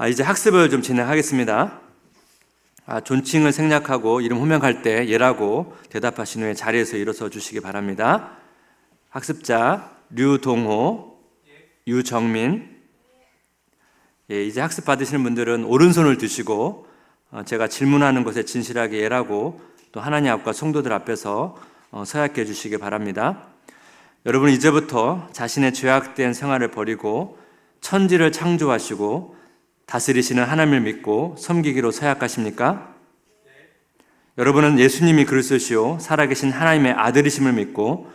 아, 이제 학습을 좀 진행하겠습니다. 아, 존칭을 생략하고 이름 호명할 때 예라고 대답하신 후에 자리에서 일어서 주시기 바랍니다. 학습자 류동호, 유정민. 예, 이제 학습 받으시는 분들은 오른손을 드시고 어, 제가 질문하는 것에 진실하게 예라고 또 하나님 앞과 성도들 앞에서 어, 서약해 주시기 바랍니다. 여러분 이제부터 자신의 죄악된 생활을 버리고 천지를 창조하시고 다스리시는 하나님을 믿고 섬기기로 서약하십니까? 여러분은 예수님이 그리스도시요 살아계신 하나님의 아들이심을 믿고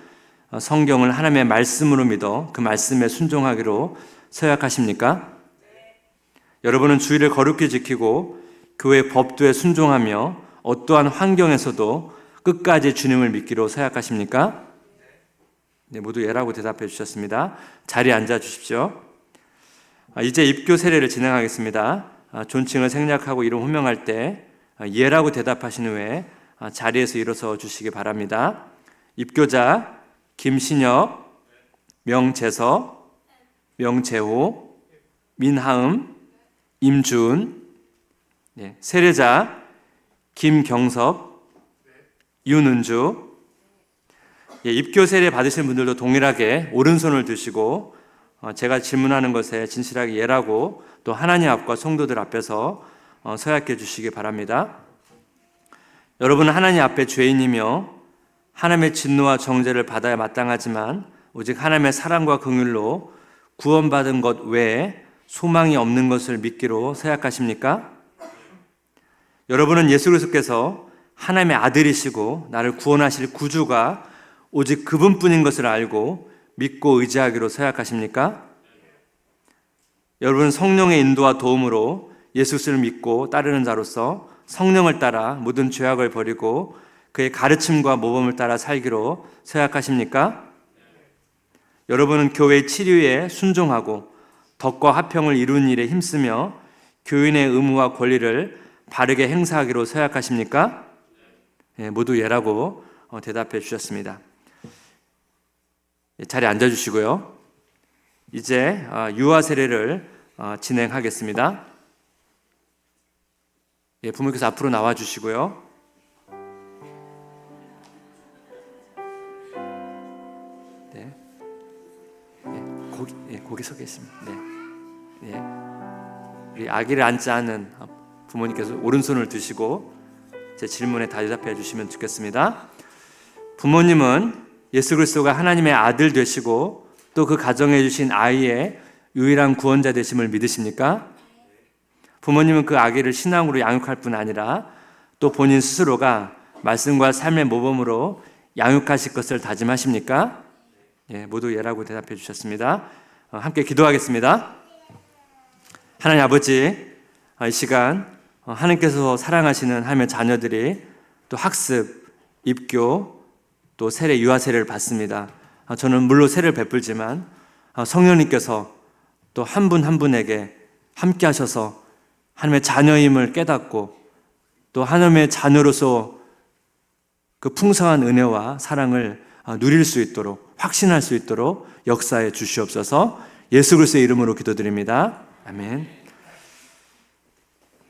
어, 성경을 하나님의 말씀으로 믿어 그 말씀에 순종하기로 서약하십니까? 여러분은 주의를 거룩히 지키고 교회 법도에 순종하며 어떠한 환경에서도 끝까지 주님을 믿기로 서약하십니까? 네, 모두 예라고 대답해 주셨습니다. 자리에 앉아 주십시오. 아, 이제 입교 세례를 진행하겠습니다. 아, 존칭을 생략하고 이름 호명할 때 아, 예라고 대답하신 후에 자리에서 일어서 주시기 바랍니다. 입교자 김신혁, 명재서, 명재호, 민하음, 임준, 네, 세례자 김경석, 윤은주, 예, 입교 세례 받으신 분들도 동일하게 오른손을 드시고 어, 제가 질문하는 것에 진실하게 예라고 또 하나님 앞과 성도들 앞에서 어, 서약해 주시기 바랍니다. 여러분은 하나님 앞에 죄인이며 하나님의 진노와 정죄를 받아야 마땅하지만 오직 하나님의 사랑과 긍휼로 구원받은 것 외에 소망이 없는 것을 믿기로 서약하십니까? 여러분은 예수 그리스도께서 하나님의 아들이시고 나를 구원하실 구주가 오직 그분뿐인 것을 알고 믿고 의지하기로 서약하십니까? 여러분 성령의 인도와 도움으로 예수를 믿고 따르는 자로서 성령을 따라 모든 죄악을 버리고 그의 가르침과 모범을 따라 살기로 서약하십니까? 여러분은 교회 치료에 순종하고 덕과 화평을 이루는 일에 힘쓰며 교인의 의무와 권리를 바르게 행사하기로 서약하십니까? 예, 모두 예라고 어, 대답해 주셨습니다. 예, 자리에 앉아 주시고요. 이제 어, 유아 세례를 어, 진행하겠습니다. 예, 부모께서 앞으로 나와 주시고요. 네. 예, 고기, 예, 고기 서 계십니다. 네. 예. 우리 아기를 앉지 않은 부모님께서 오른손을 드시고 제 질문에 대답해 주시면 좋겠습니다. 부모님은 예수 그리스도가 하나님의 아들 되시고 또 그 가정에 주신 아이의 유일한 구원자 되심을 믿으십니까? 부모님은 그 아기를 신앙으로 양육할 뿐 아니라 또 본인 스스로가 말씀과 삶의 모범으로 양육하실 것을 다짐하십니까? 예, 모두 예라고 대답해 주셨습니다. 어, 함께 기도하겠습니다. 하나님 아버지, 어, 이 시간 어, 하나님께서 사랑하시는 하나님의 자녀들이 또 학습, 입교, 또 세례 유아 세례를 받습니다. 아, 저는 물론 세례를 베풀지만 아, 성령님께서 또 한 분한 한 분에게 함께 하셔서 하나님의 자녀임을 깨닫고 또 하나님의 자녀로서 그 풍성한 은혜와 사랑을 아, 누릴 수 있도록 확신할 수 있도록 역사에 주시옵소서 예수 그리스도의 이름으로 기도드립니다. 아멘.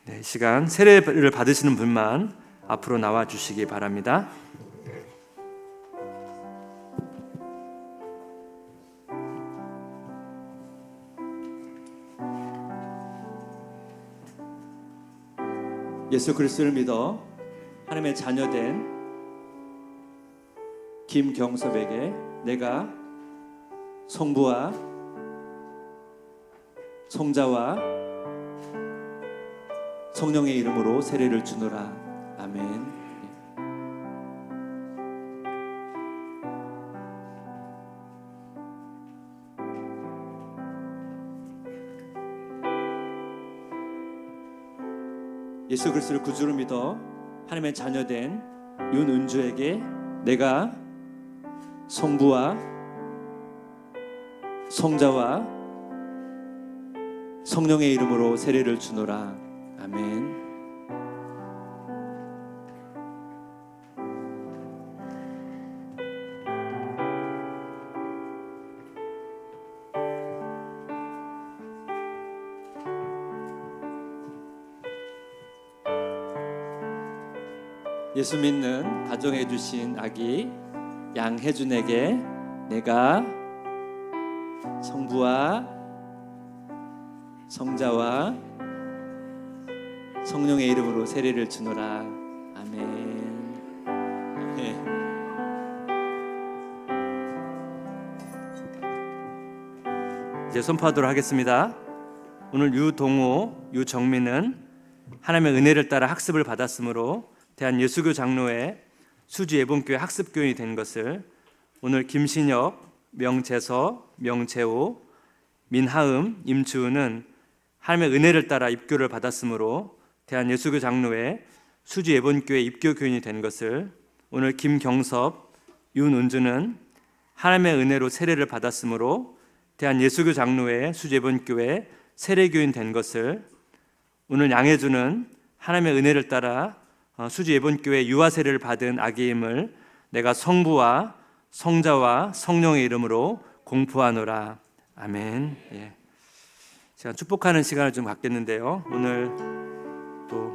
네, 시간 세례를 받으시는 분만 앞으로 나와 주시기 바랍니다. 예수 그리스도를 믿어 하나님의 자녀된 김경섭에게 내가 성부와 성자와 성령의 이름으로 세례를 주노라. 아멘. 예수 그리스도를 구주로 믿어 하나님의 자녀된 윤은주에게 내가 성부와 성자와 성령의 이름으로 세례를 주노라. 아멘. 예수 믿는 가정해 주신 아기 양혜준에게 내가 성부와 성자와 성령의 이름으로 세례를 주노라. 아멘. 네. 이제 선포하도록 하겠습니다. 오늘 유동호, 유정민은 하나님의 은혜를 따라 학습을 받았으므로 대한 예수교 장로회 수지 예본교회 학습 교인이 된 것을 오늘 김신혁, 명재서, 명재호, 민하음, 임주은은 하나님의 은혜를 따라 입교를 받았으므로 대한 예수교 장로회 수지 예본교회 입교 교인이 된 것을 오늘 김경섭, 윤은주는 하나님의 은혜로 세례를 받았으므로 대한 예수교 장로회 수지 예본교회 세례교인 된 것을 오늘 양혜주는 하나님의 은혜를 따라 어, 수지 예본교회 유아 세례를 받은 아기임을 내가 성부와 성자와 성령의 이름으로 공포하노라. 아멘. 예. 제가 축복하는 시간을 좀 갖겠는데요. 오늘 또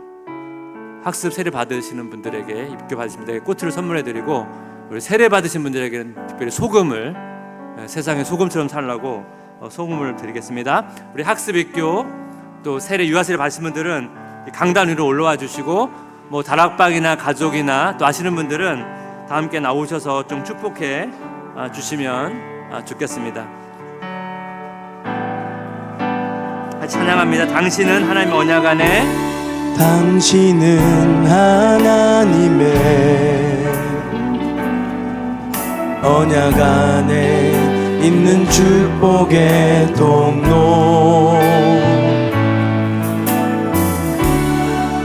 학습 세례 받으시는 분들에게 입교 받으신 분들에게 꽃을 선물해 드리고 우리 세례 받으신 분들에게는 특별히 소금을 예, 세상의 소금처럼 살라고 어, 소금을 드리겠습니다. 우리 학습 입교 또 세례 유아 세례 받으신 분들은 이 강단 위로 올라와 주시고 뭐 다락방이나 가족이나 또 아시는 분들은 다 함께 나오셔서 좀 축복해 아, 주시면 아, 좋겠습니다. 같이 찬양합니다. 당신은 하나님의 언약 안에 당신은 하나님의 언약 안에 있는 축복의 통로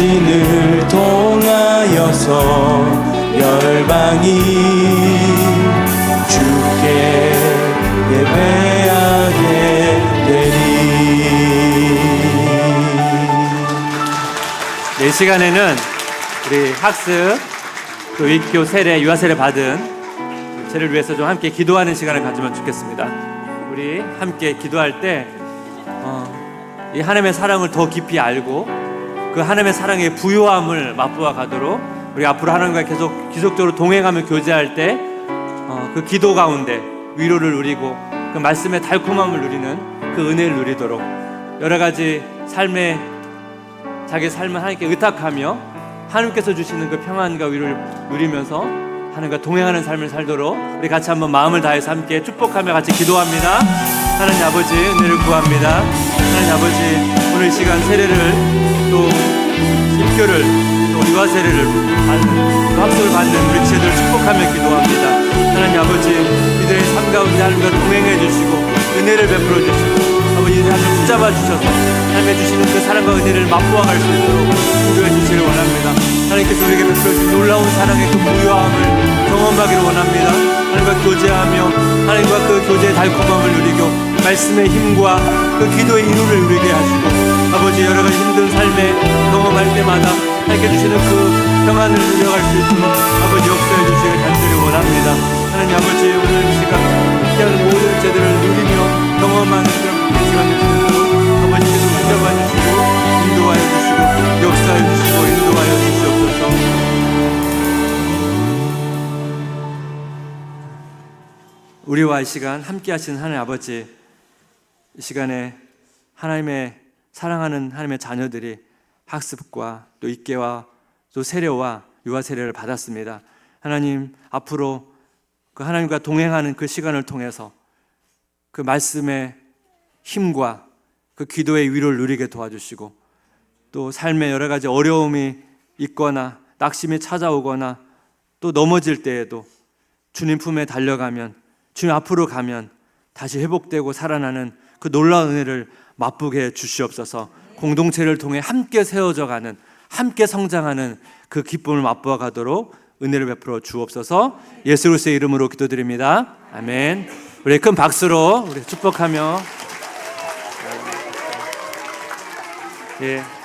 당신을 통하여서 열방이 주께 예배하게 되리 이 시간에는 우리 학습 또 입교 세례 유아 세례 받은 저를 위해서 좀 함께 기도하는 시간을 가지면 좋겠습니다. 우리 함께 기도할 때 어, 이 하나님의 사랑을 더 깊이 알고 그 하나님의 사랑의 부요함을 맛보아 가도록 우리 앞으로 하나님과 계속 지속적으로 동행하며 교제할 때 어, 그 기도 가운데 위로를 누리고 그 말씀의 달콤함을 누리는 그 은혜를 누리도록 여러 가지 삶의 자기 삶을 하나님께 의탁하며 하나님께서 주시는 그 평안과 위로를 누리면서 하나님과 동행하는 삶을 살도록 우리 같이 한번 마음을 다해서 함께 축복하며 같이 기도합니다. 하나님 아버지 은혜를 구합니다. 하나님 아버지 오늘 이 시간 세례를 또 입교를 또 유아 세례를 받는 또 학습을 받는 우리 지혜들 축복하며 기도합니다. 하나님 아버지 이들의 삶 가운데 하나님과 동행해 주시고 은혜를 베풀어 주시고 아버지 하나님 붙잡아 주셔서 하나님의 주시는 그 사랑과 은혜를 맛보아 갈 수 있도록 인도해 주시기를 원합니다. 하나님께서 우리에게 베풀어 주신 놀라운 사랑의 그 무효함을 경험하기를 원합니다. 하나님과 교제하며 하나님과 그 교제의 달콤함을 누리고 말씀의 힘과 그 기도의 이루를 누리게 하시고 아버지 여러 가지 힘든 삶에 경험할 때마다 하나님께 주시는 그 평안을 누려갈 수 있도록 아버지 역사해 주시길 간절히 원합니다. 하나님 아버지 오늘 이 시간 함께하는 모든 제들을 누리며 경험하는 그런 시간 되시도록 아버지께서 붙잡아 주시고 인도하여 주시고 역사해 주시고 인도하여 주시옵소서. 우리와 이 시간 함께 하신 하나님 아버지 이 시간에 하나님의 사랑하는 하나님의 자녀들이 학습과 또 입계와 또 세례와 유아 세례를 받았습니다. 하나님 앞으로 그 하나님과 동행하는 그 시간을 통해서 그 말씀의 힘과 그 기도의 위로를 누리게 도와주시고 또 삶에 여러 가지 어려움이 있거나 낙심이 찾아오거나 또 넘어질 때에도 주님 품에 달려가면 주님 앞으로 가면 다시 회복되고 살아나는 그 놀라운 은혜를 맛보게 해 주시옵소서. 공동체를 통해 함께 세워져 가는 함께 성장하는 그 기쁨을 맛보아 가도록 은혜를 베풀어 주옵소서. 예수 그리스도의 이름으로 기도드립니다. 아멘. 우리 큰 박수로 우리 축복하며 예.